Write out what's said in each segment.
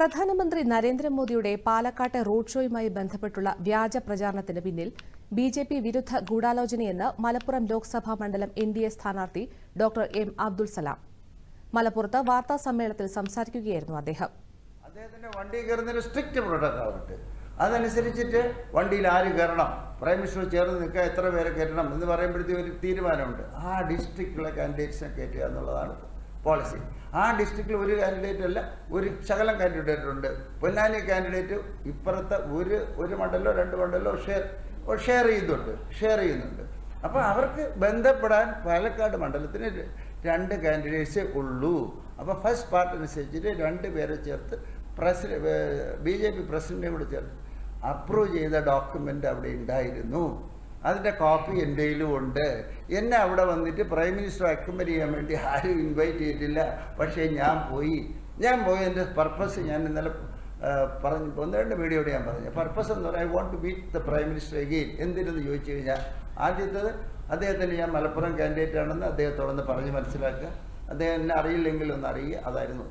പ്രധാനമന്ത്രി നരേന്ദ്രമോദിയുടെ പാലക്കാട്ടെ റോഡ് ഷോയുമായി ബന്ധപ്പെട്ടുള്ള വ്യാജ പ്രചാരണത്തിന് പിന്നിൽ ബി ജെ പി വിരുദ്ധ ഗൂഢാലോചനയെന്ന് മലപ്പുറം ലോക്സഭാ മണ്ഡലം എൻ ഡി എ സ്ഥാനാർത്ഥി ഡോക്ടർ എം. അബ്ദുൾ സലാം. മലപ്പുറത്ത് വാർത്താ സമ്മേളനത്തിൽ സംസാരിക്കുകയായിരുന്നു അദ്ദേഹം. അദ്ദേഹത്തിന്റെ വണ്ടി കയറുന്നതിന് സ്ട്രിക്റ്റ് പ്രോട്ടോകോൾ ഉണ്ട്. അതനുസരിച്ചിട്ട് വണ്ടിയിൽ ആര് കയറണം? പ്രൈം മിനിസ്റ്റർ ചേർന്ന് നിൽക്കുക എത്ര പേരെ കയറ്റണം എന്ന് പറയുമ്പോഴത്തേക്ക് ഒരു തീരുമാനമുണ്ട്. ആ ഡിസ്ട്രിക്റ്റിലെ കാൻഡിഡേറ്റ്സിനെ കയറ്റുക എന്നുള്ളതാണ്. പോളിസി ആ ഡിസ്ട്രിക്റ്റിൽ ഒരു കാൻഡിഡേറ്റ് അല്ല ഒരു ശകലം കാൻഡിഡേറ്റ് ഉണ്ട്. പൊന്നാനി കാൻഡിഡേറ്റ് ഇപ്പുറത്തെ ഒരു ഒരു മണ്ഡലോ രണ്ട് മണ്ഡലോ ഷെയർ ഷെയർ ചെയ്യുന്നുണ്ട് ഷെയർ ചെയ്യുന്നുണ്ട്. അപ്പോൾ അവർക്ക് ബന്ധപ്പെടാൻ പാലക്കാട് മണ്ഡലത്തിന് രണ്ട് കാൻഡിഡേറ്റ്സേ ഉള്ളൂ. അപ്പോൾ ഫസ്റ്റ് പാർട്ട് അനുസരിച്ചിട്ട് രണ്ട് പേരെ ചേർത്ത് പ്രസിഡ ബി ജെ പി പ്രസിഡന്റിനെ കൂടെ ചേർത്ത് അപ്രൂവ് ചെയ്ത ഡോക്യുമെന്റ് അവിടെ ഉണ്ടായിരുന്നു. അതിന്റെ കോപ്പി എന്റെ ഉണ്ട് എന്നെ അവിടെ വന്നിട്ട് പ്രൈം മിനിസ്റ്റർ അക്കമ്പനി ചെയ്യാൻ വേണ്ടി ആരും ഇൻവൈറ്റ് ചെയ്തിട്ടില്ല. പക്ഷേ ഞാൻ പോയി. ഞാൻ പോയി. എന്റെ പർപ്പസ് ഞാൻ ഇന്നലെ പറഞ്ഞു. ഒന്ന് രണ്ട് വീഡിയോയോട് ഞാൻ പറഞ്ഞു. പർപ്പസ് എന്ന് പറഞ്ഞാൽ I want to meet the prime minister again എന്തിനെന്ന് ചോദിച്ചു കഴിഞ്ഞാൽ ആദ്യത്തത് അദ്ദേഹത്തിന് ഞാൻ മലപ്പുറം കാൻഡിഡേറ്റ് ആണെന്ന് അദ്ദേഹത്തോടൊന്ന് പറഞ്ഞ് മനസ്സിലാക്കുക. അദ്ദേഹം എന്നെ അറിയില്ലെങ്കിൽ ഒന്ന് അറിയുക. അതായിരുന്നു.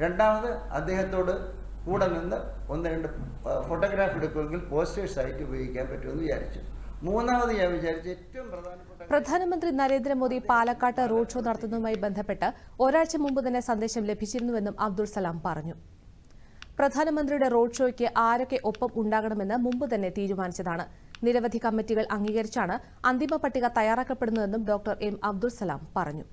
രണ്ടാമത് അദ്ദേഹത്തോട് കൂടെ നിന്ന് ഒന്ന് രണ്ട് ഫോട്ടോഗ്രാഫ് എടുക്കുമെങ്കിൽ പോസ്റ്റേഴ്സ് ആയിട്ട് ഉപയോഗിക്കാൻ പറ്റുമെന്ന് വിചാരിച്ചു. മൂന്നാമത് ഞാൻ വിചാരിച്ച ഏറ്റവും പ്രധാനപ്പെട്ട പ്രധാനമന്ത്രി നരേന്ദ്രമോദി പാലക്കാട്ട് റോഡ് ഷോ നടത്തുന്നതുമായി ബന്ധപ്പെട്ട് ഒരാഴ്ച മുമ്പ് തന്നെ സന്ദേശം ലഭിച്ചിരുന്നുവെന്നും അബ്ദുൾ സലാം പറഞ്ഞു. പ്രധാനമന്ത്രിയുടെ റോഡ് ഷോയ്ക്ക് ആരൊക്കെ ഒപ്പം ഉണ്ടാകണമെന്ന് മുമ്പ് തന്നെ തീരുമാനിച്ചതാണ്. നിരവധി കമ്മിറ്റികൾ അംഗീകരിച്ചാണ് അന്തിമ പട്ടിക തയ്യാറാക്കപ്പെടുന്നതെന്നും ഡോക്ടർ എം അബ്ദുൾ സലാം പറഞ്ഞു.